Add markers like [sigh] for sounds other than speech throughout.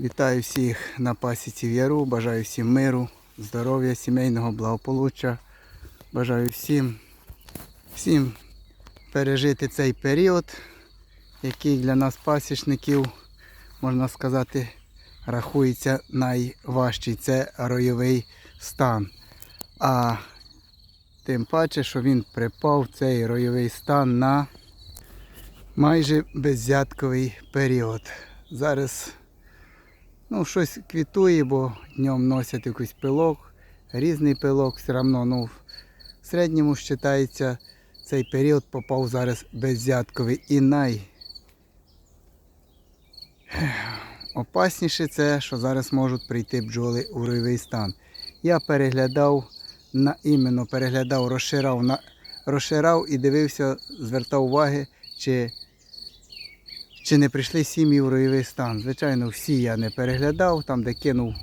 Вітаю всіх на пасіці в Яру. Бажаю всім миру, здоров'я, сімейного благополуччя. Бажаю всім, всім пережити цей період, який для нас пасічників, можна сказати, рахується найважчий. Це ройовий стан. А тим паче, що він припав цей ройовий стан на майже беззятковий період. Зараз ну, щось квітує, бо днем носять якийсь пилок, різний пилок, все одно ну, в середньому вважається, цей період попав зараз беззятковий. І най опасніше це, що зараз можуть прийти бджоли у ройовий стан. Я переглядав на іменно переглядав, розширав, на, розширав і дивився, звертав уваги, чи чи не прийшли сім'ї в ройовий стан. Звичайно, всі я не переглядав, там, де кинув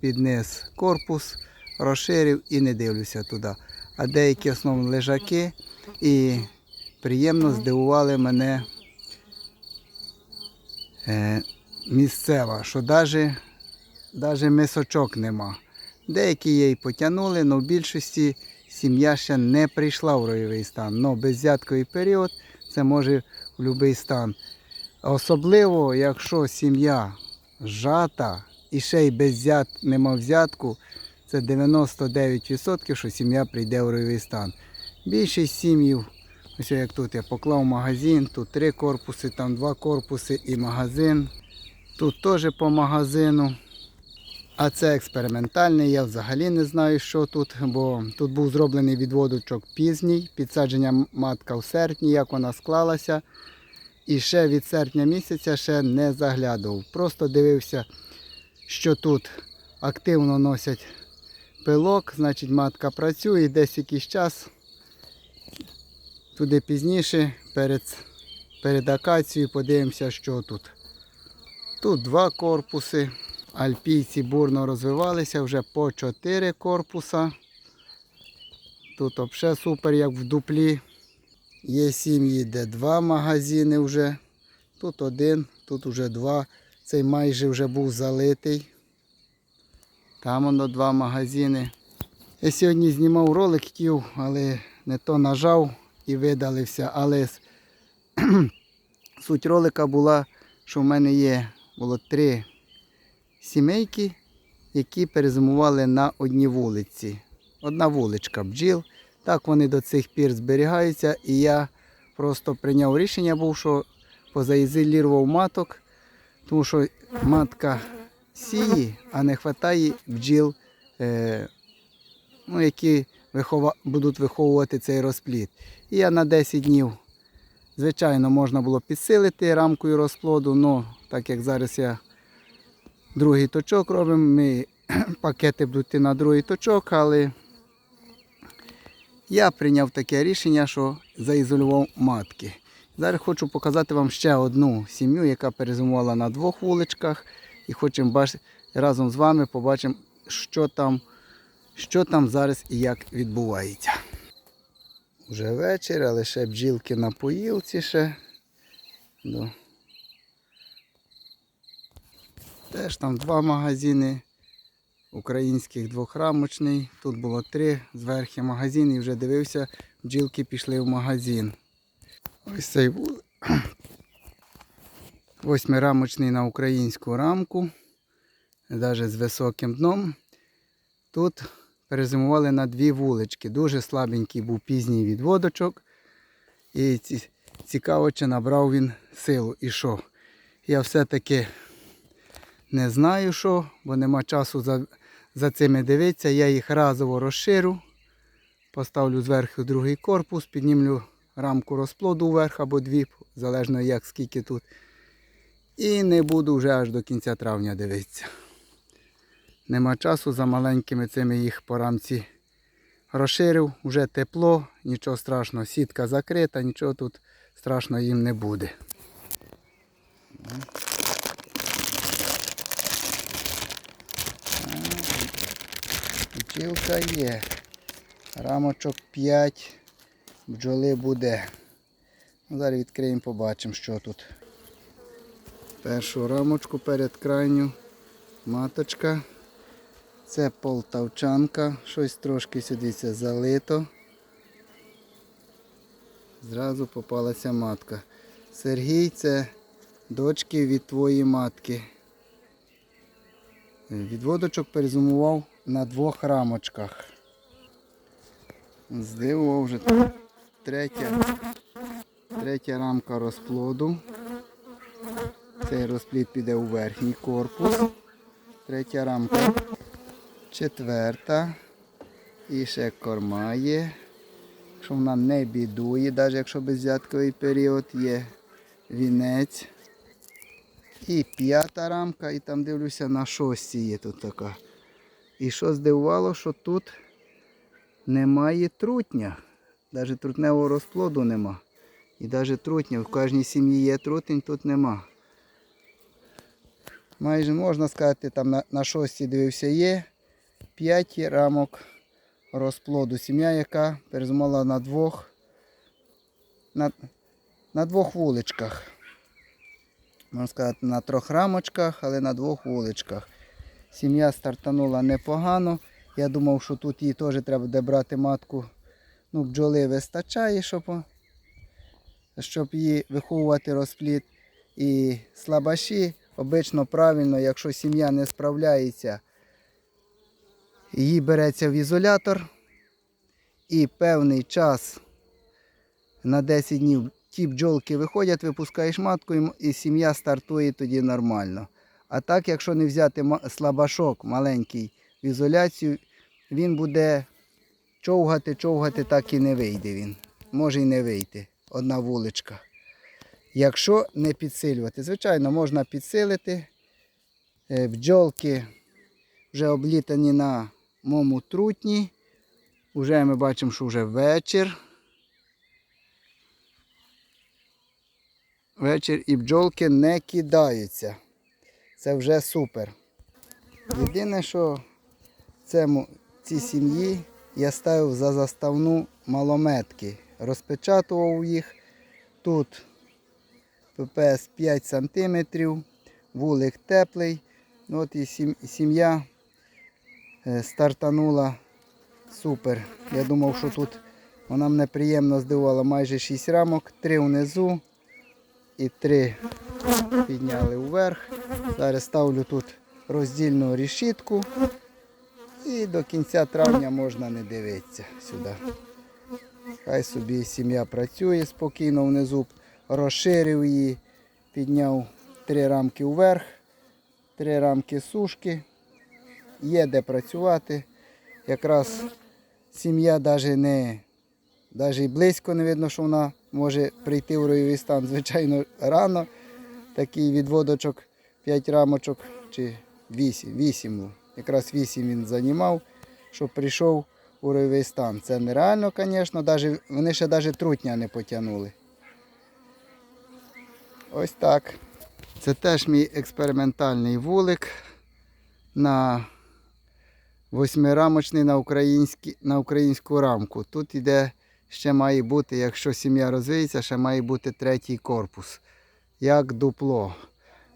під низ корпус, розширив і не дивлюся туди. А деякі основні лежаки і приємно здивували мене е, місцева, що навіть, навіть мисочок нема. Деякі її потягнули, але в більшості сім'я ще не прийшла в ройовий стан. Але беззятковий період це може в будь-який стан. Особливо, якщо сім'я зжата і ще й без взят, нема взятку, це 99%, що сім'я прийде в ройовий стан. Більшість сім'їв, ось як тут я поклав магазин, тут три корпуси, там два корпуси і магазин. Тут теж по магазину. А це експериментальний, я взагалі не знаю, що тут, бо тут був зроблений відводочок пізній, підсадження матка в серпні, як вона склалася. І ще від серпня місяця ще не заглядував. Просто дивився, що тут активно носять пилок, значить матка працює, десь якийсь час, туди пізніше, перед, перед акацією, подивимося, що тут. Тут два корпуси. Альпійці бурно розвивалися, вже по чотири корпуса. Тут взагалі супер, як в дуплі. Є сім'ї, де два магазини вже. Тут один, тут вже два. Цей майже вже був залитий. Там воно два магазини. Я сьогодні знімав ролик, хотів, але не то нажав і видалився. Але [clears throat] суть ролика була, що в мене є було три сімейки, які перезимували на одній вулиці. Одна вуличка бджіл. Так вони до цих пір зберігаються. І я просто прийняв рішення, був, що позаізолірував маток, тому що матка сіє, а не вистачає бджіл, е, ну, які вихова, будуть виховувати цей розплід. І я на 10 днів, звичайно, можна було підсилити рамкою розплоду, але так як зараз я другий точок робимо, ми [clears throat] пакети будуть на другий точок, але я прийняв таке рішення, що заізолював матки. Зараз хочу показати вам ще одну сім'ю, яка перезимувала на двох вуличках. І хочемо бачити разом з вами побачимо, що там, що там зараз і як відбувається. Вже вечір, але ще бджілки на поїлці ще. Ну. Теж там два магазини українських двохрамочний. Тут було три зверхи магазин і вже дивився, бджілки пішли в магазин. Ось цей [clears throat] восьмирамочний на українську рамку, навіть з високим дном. Тут перезимували на дві вулички. Дуже слабенький був пізній відводочок. І цікаво, чи набрав він силу і що. Я все-таки не знаю що, бо нема часу за, цими дивитися. Я їх разово розширю, поставлю зверху другий корпус, піднімлю рамку розплоду вверх або дві, залежно як скільки тут. І не буду вже аж до кінця травня дивитися. Нема часу за маленькими цими їх по рамці розширив, вже тепло, нічого страшного, сітка закрита, нічого тут страшного їм не буде. Бджілка є. Рамочок 5. Бджоли буде. Ну, Зараз відкриємо, побачимо, що тут. Першу рамочку перед крайню маточка. Це полтавчанка, щось трошки сюди це залито. Зразу попалася матка. Сергій це дочки від твоєї матки. Відводочок перезумував на двох рамочках. Здивував вже третя, третя рамка розплоду. Цей розплід піде у верхній корпус. Третя рамка. Четверта. І ще корма є. Що вона не бідує, навіть якщо безвзятковий період є вінець. І п'ята рамка, і там дивлюся на шостій є тут така. І що здивувало, що тут немає трутня. Навіть трутневого розплоду нема. І навіть трутня. В кожній сім'ї є трутень, тут нема. Майже можна сказати, там на, на шостій дивився є 5 рамок розплоду. Сім'я, яка перезимала на двох, на, на двох вуличках. Можна сказати, на трьох рамочках, але на двох вуличках. Сім'я стартанула непогано. Я думав, що тут їй теж треба буде брати матку. Ну, бджоли вистачає, щоб, щоб її виховувати розплід. І слабаші обично правильно, якщо сім'я не справляється, її береться в ізолятор і певний час на 10 днів ті бджолки виходять, випускаєш матку і сім'я стартує тоді нормально. А так, якщо не взяти слабашок маленький в ізоляцію, він буде човгати, човгати, так і не вийде він. Може і не вийти. Одна вуличка. Якщо не підсилювати. Звичайно, можна підсилити. Е, Бджолки вже облітані на моєму трутні. Уже ми бачимо, що вже вечір. Вечір і бджолки не кидаються. Це вже супер. Єдине, що цьому, цій сім'ї я ставив за заставну малометки. Розпечатував їх. Тут ППС 5 см, вулик теплий. Ну, От і сім'я е, стартанула супер. Я думав, що тут вона мене приємно здивувала майже 6 рамок, 3 внизу і 3 підняли вверх. Зараз ставлю тут роздільну решітку. І до кінця травня можна не дивитися сюди. Хай собі сім'я працює спокійно внизу, розширив її, підняв три рамки вверх, три рамки сушки. Є де працювати. Якраз сім'я навіть не навіть близько не видно, що вона може прийти в ройовий стан. Звичайно, рано. Такий відводочок 5 рамочок чи 8. 8. Якраз 8 він займав, щоб прийшов у ройовий стан. Це нереально, звісно, вони ще навіть трутня не потягнули. Ось так. Це теж мій експериментальний вулик на восьмирамочний на, на українську рамку. Тут іде ще має бути, якщо сім'я розвиється, ще має бути третій корпус. Як дупло.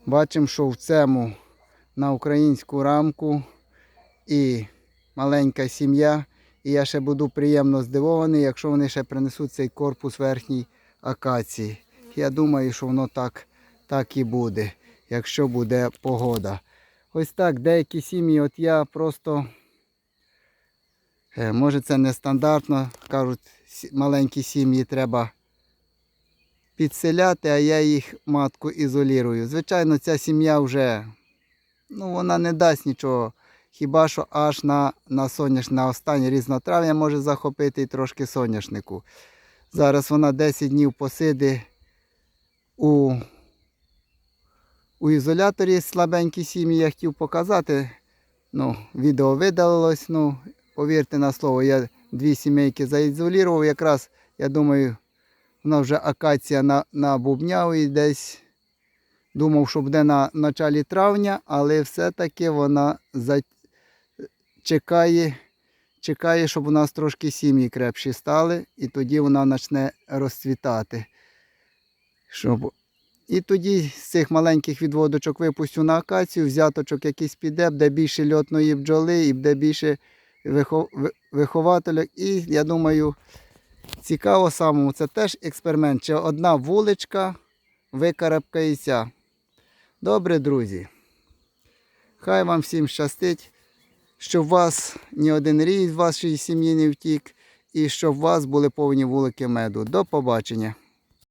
Бачимо, що в цьому на українську рамку і маленька сім'я. І я ще буду приємно здивований, якщо вони ще принесуть цей корпус верхній акації. Я думаю, що воно так, так і буде, якщо буде погода. Ось так, деякі сім'ї, от я просто, е, може це не стандартно, кажуть, маленькі сім'ї треба підселяти, а я їх матку ізолірую. Звичайно, ця сім'я вже ну, вона не дасть нічого. Хіба що аж на, на соняш, на останнє різнотрав'я може захопити і трошки соняшнику. Зараз вона 10 днів посиде у, у ізоляторі слабенькі сім'ї. Я хотів показати. Ну, відео видалилось. Ну, повірте на слово, я дві сімейки заізолірував. Якраз, я думаю, вона вже акація на, набубняв і десь думав, що буде на началі травня, але все-таки вона за... чекає, чекає, щоб у нас трошки сім'ї крепші стали, і тоді вона почне розцвітати. Щоб І тоді з цих маленьких відводочок випустю на акацію, взяточок якийсь піде, де більше льотної бджоли і де більше вихо- вихователів. І я думаю, цікаво самому, це теж експеримент. Чи одна вуличка викарабкається. Добре, друзі. Хай вам всім щастить, щоб вас ні один рій з вашої сім'ї не втік, і щоб у вас були повні вулики меду. До побачення.